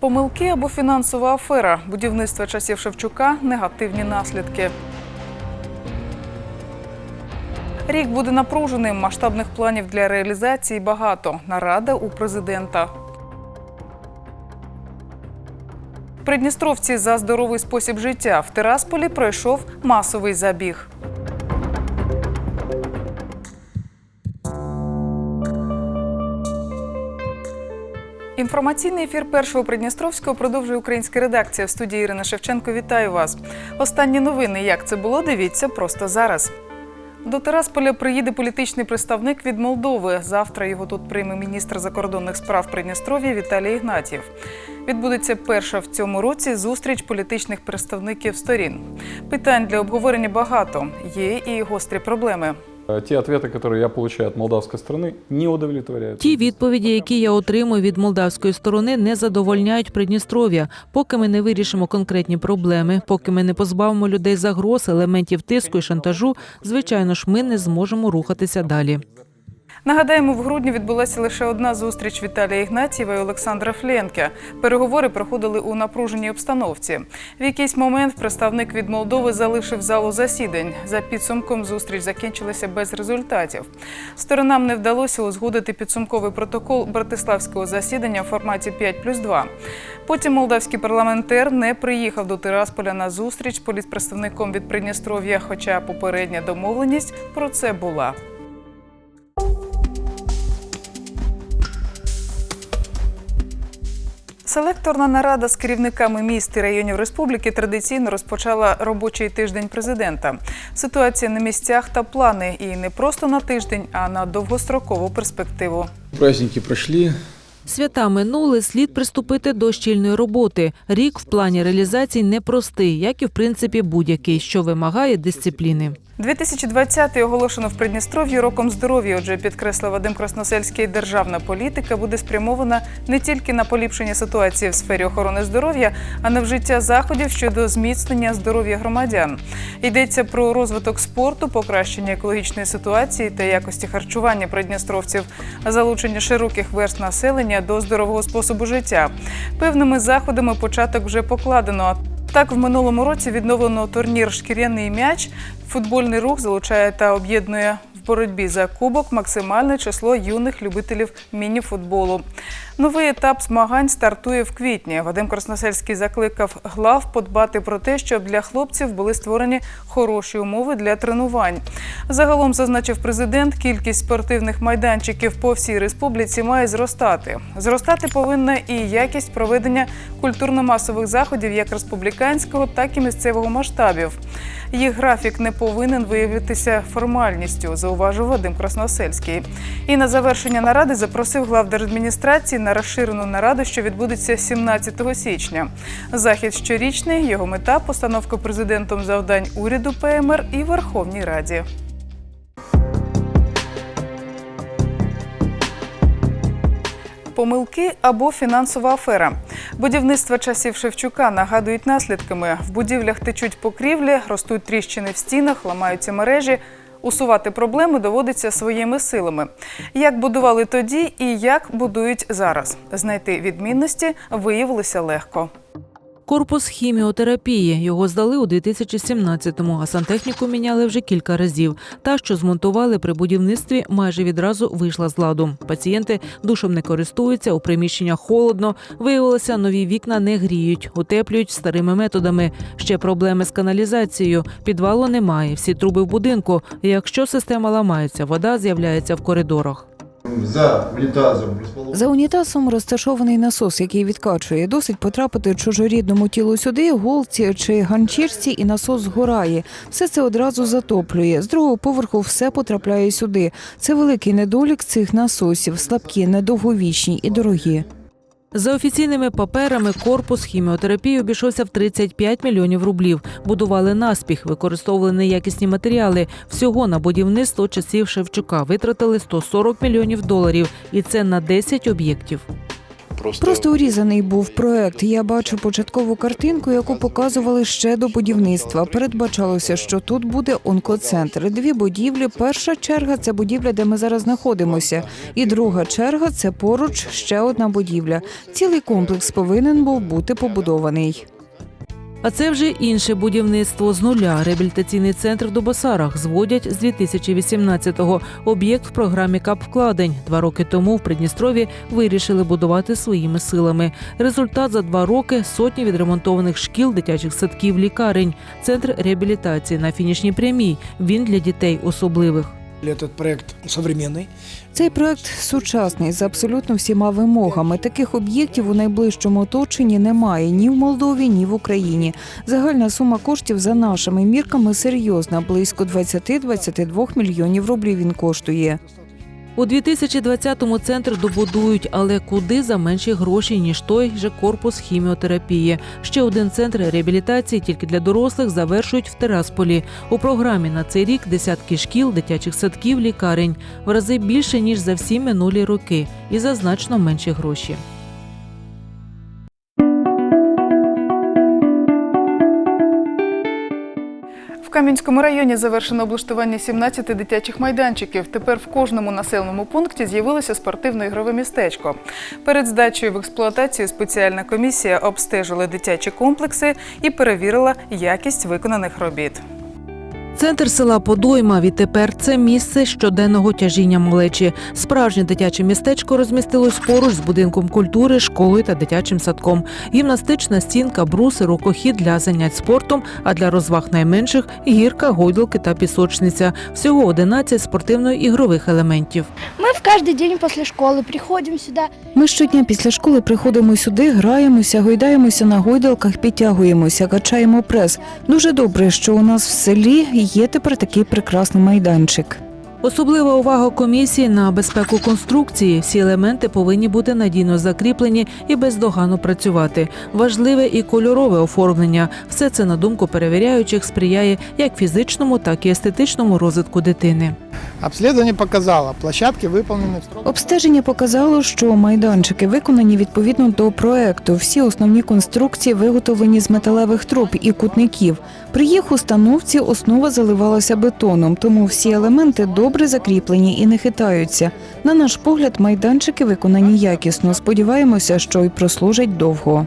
Помилки або фінансова афера. Будівництво часів Шевчука негативні наслідки. Рік буде напруженим. Масштабних планів для реалізації багато. Нарада у президента. Придністровці за здоровий спосіб життя в Тирасполі пройшов масовий забіг. Інформаційний ефір першого Придністровського продовжує українська редакція. В студії Ірина Шевченко вітаю вас. Останні новини. Як це було? Дивіться просто зараз. До Тирасполя приїде політичний представник від Молдови. Завтра його тут прийме міністр закордонних справ Придністров'я Віталій Ігнатів. Відбудеться перша в цьому році зустріч політичних представників сторін. Питань для обговорення багато. Є і гострі проблеми. Э, Те ответы, которые я получаю от молдавской страны, не удовлетворяют. Ті відповіді, які я отримую від молдавської сторони, не задовольняють Придністров'я. Поки ми не вирішимо конкретні проблеми, поки ми не позбавимо людей загроз, елементів тиску і шантажу, звичайно ж, ми не зможемо рухатися далі. Нагадаємо, в грудні відбулася лише одна зустріч Віталія Ігнатієва і Олександра Фленке. Переговори проходили у напруженій обстановці. В якийсь момент представник від Молдови залишив залу засідань. За підсумком зустріч закінчилася без результатів. Сторонам не вдалося узгодити підсумковий протокол братиславського засідання в форматі 5 плюс 2. Потім молдавський парламентер не приїхав до Тирасполя на зустріч політпредставником від Придністров'я, хоча попередня домовленість про це була. Селекторна нарада з керівниками міст і районів республіки традиційно розпочала робочий тиждень президента. Ситуація на місцях та плани і не просто на тиждень, а на довгострокову перспективу. Праздники прошли. Свята минули, слід приступити до щільної роботи. Рік в плані реалізації непростий, як і в принципі будь-який, що вимагає дисципліни. 2020-й оголошено в Придністров'ї роком здоров'я. Отже, підкреслив Вадим Красносельський, державна політика буде спрямована не тільки на поліпшення ситуації в сфері охорони здоров'я, а на вжиття заходів щодо зміцнення здоров'я громадян. Йдеться про розвиток спорту, покращення екологічної ситуації та якості харчування придністровців, залучення широких верст населення до здорового способу життя. Певними заходами початок вже покладено. Так, в минулому році відновлено турнір Шкіряний м'яч. Футбольний рух залучає та об'єднує в боротьбі за кубок максимальне число юних любителів міні-футболу. Новий етап змагань стартує в квітні. Вадим Красносельський закликав глав подбати про те, щоб для хлопців були створені хороші умови для тренувань. Загалом зазначив президент, кількість спортивних майданчиків по всій республіці має зростати. Зростати повинна і якість проведення культурно-масових заходів як республіканського, так і місцевого масштабів. Їх графік не повинен виявитися формальністю, зауважив Вадим Красносельський. І на завершення наради запросив глав держадміністрації на розширену нараду, що відбудеться 17 січня. Захід щорічний, його мета постановка президентом завдань уряду ПМР і Верховній Раді. Помилки або фінансова афера. Будівництво часів Шевчука нагадують наслідками. В будівлях течуть покрівлі, ростуть тріщини в стінах, ламаються мережі. Усувати проблеми доводиться своїми силами. Як будували тоді і як будують зараз. Знайти відмінності виявилося легко. Корпус хіміотерапії його здали у 2017-му, а сантехніку міняли вже кілька разів. Та, що змонтували при будівництві, майже відразу вийшла з ладу. Пацієнти душом не користуються, у приміщеннях холодно. Виявилося, нові вікна не гріють, утеплюють старими методами. Ще проблеми з каналізацією. Підвалу немає, всі труби в будинку. Якщо система ламається, вода з'являється в коридорах. За унітазом. За унітазом розташований насос, який відкачує. Досить потрапити чужорідному тілу сюди, голці чи ганчірці, і насос згорає. Все це одразу затоплює. З другого поверху все потрапляє сюди. Це великий недолік цих насосів, слабкі, недовговічні і дорогі. За офіційними паперами корпус хіміотерапії обійшовся в 35 мільйонів рублів. Будували наспіх, використовували неякісні матеріали. Всього на будівництво часів Шевчука витратили 140 мільйонів доларів, і це на 10 об'єктів. Просто, Просто урізаний був проект. Я бачу початкову картинку, яку показували ще до будівництва. Передбачалося, що тут буде онкоцентр. Дві будівлі. Перша черга це будівля, де ми зараз знаходимося, і друга черга це поруч ще одна будівля. Цілий комплекс повинен був бути побудований. А це вже інше будівництво з нуля. Реабілітаційний центр в Дубосарах зводять з 2018-го. Об'єкт в програмі КАП вкладень. Два роки тому в Придністрові вирішили будувати своїми силами. Результат за два роки сотні відремонтованих шкіл, дитячих садків, лікарень, центр реабілітації на фінішній прямій. Він для дітей особливих. Этот проект современный. Цей проект сучасний з абсолютно всіма вимогами. Таких об'єктів у найближчому оточенні немає ні в Молдові, ні в Україні. Загальна сума коштів за нашими мірками серйозна близько 20-22 мільйонів рублів. Він коштує. У 2020-му центр добудують, але куди за менші гроші ніж той же корпус хіміотерапії. Ще один центр реабілітації тільки для дорослих завершують в Терасполі. У програмі на цей рік десятки шкіл, дитячих садків, лікарень в рази більше ніж за всі минулі роки, і за значно менші гроші. В Кам'янському районі завершено облаштування 17 дитячих майданчиків. Тепер в кожному населеному пункті з'явилося спортивно-ігрове містечко. Перед здачею в експлуатацію спеціальна комісія обстежила дитячі комплекси і перевірила якість виконаних робіт. Центр села Подойма відтепер це місце щоденного тяжіння малечі. Справжнє дитяче містечко розмістилось поруч з будинком культури, школою та дитячим садком. Гімнастична стінка, бруси, рукохід для занять спортом, а для розваг найменших гірка, гойдалки та пісочниця. Всього 11 спортивно-ігрових елементів. Мы в каждый день после школы приходим сюда. Ми щодня після школи приходимо сюди, граємося, гойдаємося на гойдалках, підтягуємося, качаємо прес. Дуже добре, що у нас в селі є тепер такий прекрасний майданчик. Особлива увага комісії на безпеку конструкції. Всі елементи повинні бути надійно закріплені і бездоганно працювати. Важливе і кольорове оформлення. Все це на думку перевіряючих сприяє як фізичному, так і естетичному розвитку дитини. Обследование показало, площадки выполнены в. Обстеження показало, що майданчики виконані відповідно до проекту. Всі основні конструкції виготовлені з металевих труб і кутників. При їх установці основа заливалася бетоном, тому всі елементи добре закріплені і не хитаються. На наш погляд, майданчики виконані якісно. Сподіваємося, що й прослужать довго.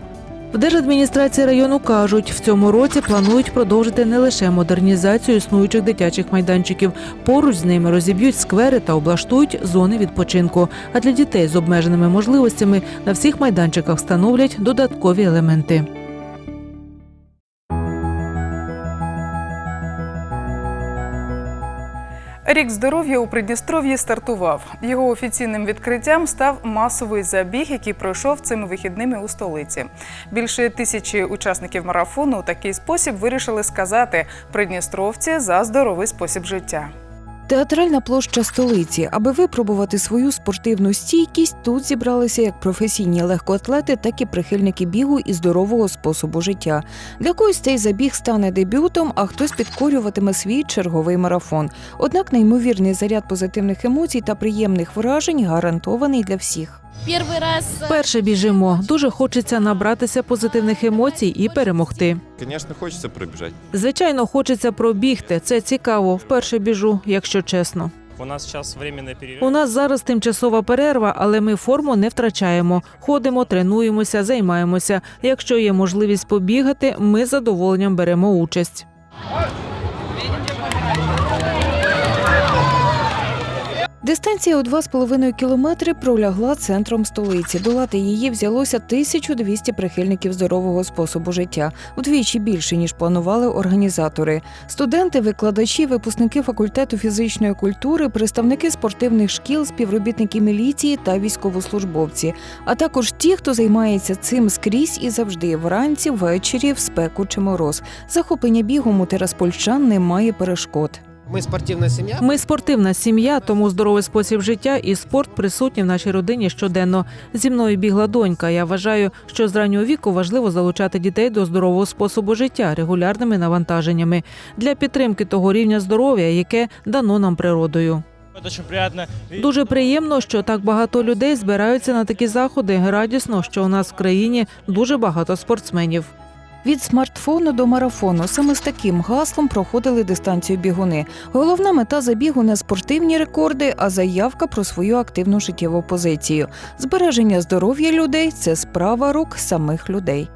В держадміністрації району кажуть, в цьому році планують продовжити не лише модернізацію існуючих дитячих майданчиків. Поруч з ними розіб'ють сквери та облаштують зони відпочинку. А для дітей з обмеженими можливостями на всіх майданчиках встановлять додаткові елементи. Рік здоров'я у Придністров'ї стартував. Його офіційним відкриттям став масовий забіг, який пройшов цими вихідними у столиці. Більше тисячі учасників марафону у такий спосіб вирішили сказати придністровці за здоровий спосіб життя. Театральна площа столиці. Аби випробувати свою спортивну стійкість, тут зібралися як професійні легкоатлети, так і прихильники бігу і здорового способу життя. Для когось цей забіг стане дебютом, а хтось підкорюватиме свій черговий марафон. Однак неймовірний заряд позитивних емоцій та приємних вражень гарантований для всіх. Первый раз Перше біжимо. Дуже хочеться набратися позитивних емоцій і перемогти. Конечно, хочется пробежать. Звичайно, хочеться пробігти. Це цікаво. Вперше біжу, якщо чесно. У нас час перерыв. У нас зараз тимчасова перерва, але ми форму не втрачаємо. Ходимо, тренуємося, займаємося. Якщо є можливість побігати, ми з задоволенням беремо участь. Дистанція у 2,5 кілометри пролягла центром столиці. Долати її взялося 1200 прихильників здорового способу життя, вдвічі більше ніж планували організатори. Студенти, викладачі, випускники факультету фізичної культури, представники спортивних шкіл, співробітники міліції та військовослужбовці, а також ті, хто займається цим скрізь і завжди вранці, ввечері, в спеку чи мороз. Захоплення бігом у тераспольчан немає перешкод. Ми спортивна сім'я. Ми спортивна сім'я, тому здоровий спосіб життя і спорт присутні в нашій родині щоденно. Зі мною бігла донька. Я вважаю, що з раннього віку важливо залучати дітей до здорового способу життя регулярними навантаженнями для підтримки того рівня здоров'я, яке дано нам природою. Дуже приємно, що так багато людей збираються на такі заходи. Радісно, що у нас в країні дуже багато спортсменів. Від смартфону до марафону саме з таким гаслом проходили дистанцію бігуни. Головна мета забігу не спортивні рекорди, а заявка про свою активну життєву позицію. Збереження здоров'я людей це справа рук самих людей.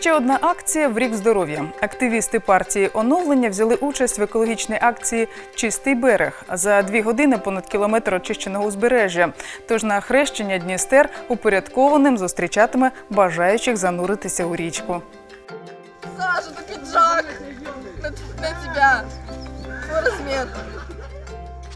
Ще одна акція в рік здоров'я. Активісти партії оновлення взяли участь в екологічній акції Чистий берег за дві години понад кілометр очищеного узбережжя. Тож на хрещення Дністер упорядкованим зустрічатиме бажаючих зануритися у річку. Саша, это пиджак на. Твой размер.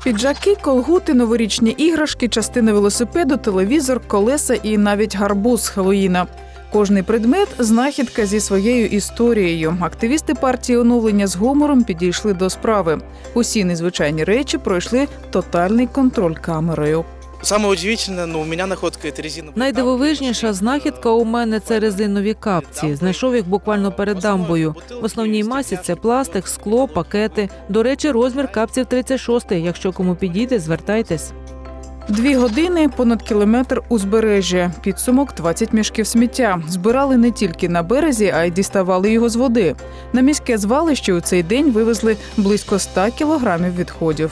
Піджаки, колгути, новорічні іграшки, частини велосипеду, телевізор, колеса і навіть гарбуз з Хеллоїна. Кожний предмет знахідка зі своєю історією. Активісти партії оновлення з гумором підійшли до справи. Усі незвичайні речі пройшли тотальний контроль камерою. Самое удивительное, ну, у меня находка это резиновый Найдивовижніша знахідка у мене це резинові капці. Знайшов їх буквально перед дамбою. В основній масі це пластик, скло, пакети. До речі, розмір капців 36. Якщо кому підійде, звертайтесь. Дві години понад кілометр узбережжя. Підсумок 20 мішків сміття. Збирали не тільки на березі, а й діставали його з води. На міське звалище у цей день вивезли близько 100 кілограмів відходів.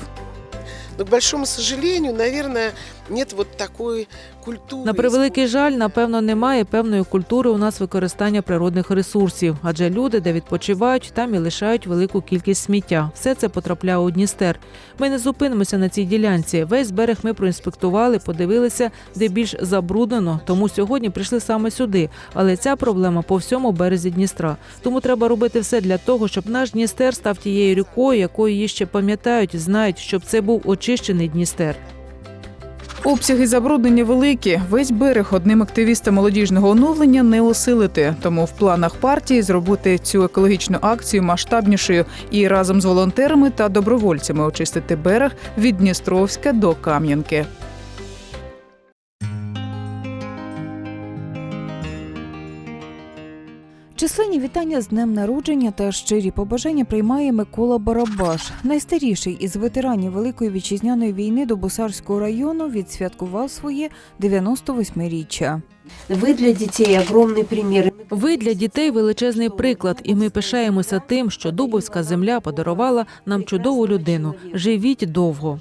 Но, к большому сожалению, наверное, нет вот такой культуры. На превеликий жаль, напевно, немає певної культури у нас використання природних ресурсів, адже люди, де відпочивають, там і лишають велику кількість сміття. Все це потрапляє у Дністер. Ми не зупинимося на цій ділянці. Весь берег ми проінспектували, подивилися, де більш забруднено. Тому сьогодні прийшли саме сюди. Але ця проблема по всьому березі Дністра. Тому треба робити все для того, щоб наш Дністер став тією рікою, якою її ще пам'ятають, знають, щоб це був очищений Дністер. Обсяги забруднення великі. Весь берег одним активістам молодіжного оновлення не осилити. Тому в планах партії зробити цю екологічну акцію масштабнішою і разом з волонтерами та добровольцями очистити берег від Дністровська до Кам'янки. Численні вітання з днем народження та щирі побажання приймає Микола Барабаш. Найстаріший із ветеранів Великої вітчизняної війни до Бусарського району відсвяткував своє 98-річчя. Вы для детей огромный пример. Ви для дітей величезний приклад, і ми пишаємося тим, що Дубовська земля подарувала нам чудову людину. Живіть довго.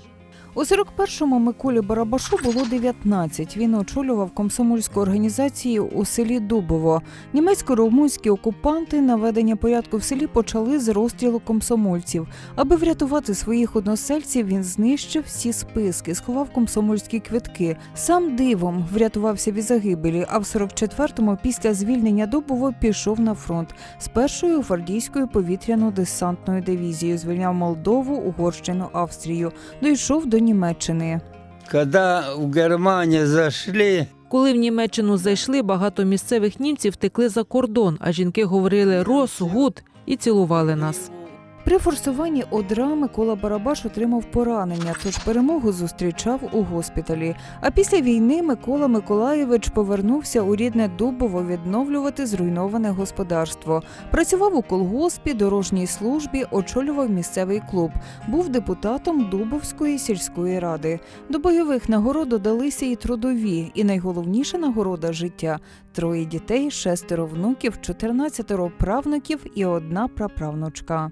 У 41-му Миколі Барабашу було 19. Він очолював комсомольську організацію у селі Дубово. Німецько-румунські окупанти наведення порядку в селі почали з розстрілу комсомольців. Аби врятувати своїх односельців, він знищив всі списки, сховав комсомольські квитки. Сам дивом врятувався від загибелі. А в 44-му, після звільнення Дубово, пішов на фронт з першою гвардійською повітряно-десантною дивізією. Звільняв Молдову, Угорщину, Австрію. Дійшов до Німеччини. Коли в Германію зайшли, Коли в Німеччину зайшли, багато місцевих німців втекли за кордон, а жінки говорили «Рос, гуд» і цілували нас. При форсуванні Одра Микола Барабаш отримав поранення, тож перемогу зустрічав у госпіталі. А після війни Микола Миколаєвич повернувся у рідне Дубово відновлювати зруйноване господарство. Працював у колгоспі, дорожній службі, очолював місцевий клуб. Був депутатом Дубовської сільської ради. До бойових нагород додалися і трудові, і найголовніша нагорода життя троє дітей, шестеро внуків, 14 правнуків і одна праправнучка.